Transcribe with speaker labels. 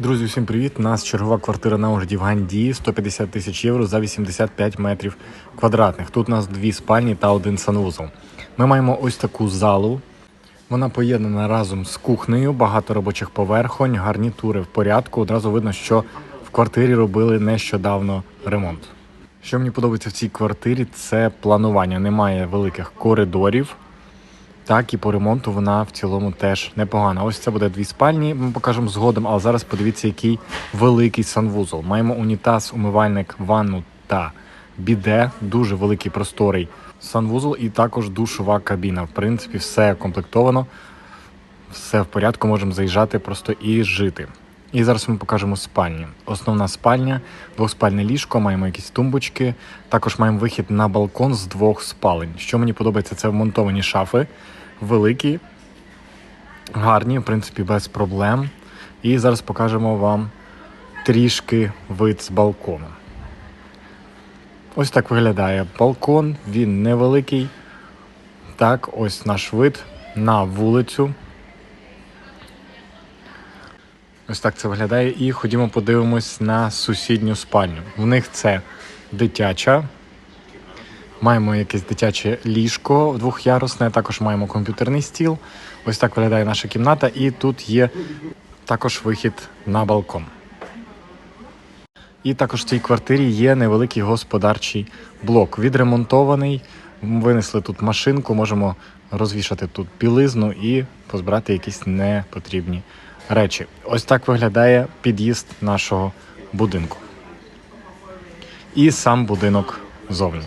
Speaker 1: Друзі, всім привіт! У нас чергова квартира на огляді в Ганді 150 тисяч євро за 85 метрів квадратних. Тут у нас дві спальні та один санвузол. Ми маємо ось таку залу. Вона поєднана разом з кухнею, багато робочих поверхонь, гарнітури в порядку. Одразу видно, що в квартирі робили нещодавно ремонт. Що мені подобається в цій квартирі, це планування. Немає великих коридорів. Так, і по ремонту вона в цілому теж непогана. Ось це буде дві спальні, ми покажемо згодом, але зараз подивіться, який великий санвузол. Маємо унітаз, умивальник, ванну та біде, дуже великий просторий санвузол і також душова кабіна. В принципі, все комплектовано, все в порядку, можемо заїжджати просто і жити. І зараз ми покажемо спальні. Основна спальня, двоспальне ліжко, маємо якісь тумбочки. Також маємо вихід на балкон з двох спалень. Що мені подобається, це вмонтовані шафи, великі, гарні, в принципі, без проблем. І зараз покажемо вам трішки вид з балкону. Ось так виглядає балкон, він невеликий. Так, ось наш вид на вулицю. Ось так це виглядає. І ходімо подивимось на сусідню спальню. В них це дитяча. Маємо якесь дитяче ліжко двохярусне, також маємо комп'ютерний стіл. Ось так виглядає наша кімната, і тут є також вихід на балкон. І також в цій квартирі є невеликий господарчий блок. Відремонтований. Винесли тут машинку, можемо розвішати тут білизну і позбирати якісь непотрібні речі. Ось так виглядає під'їзд нашого будинку. І сам будинок зовні.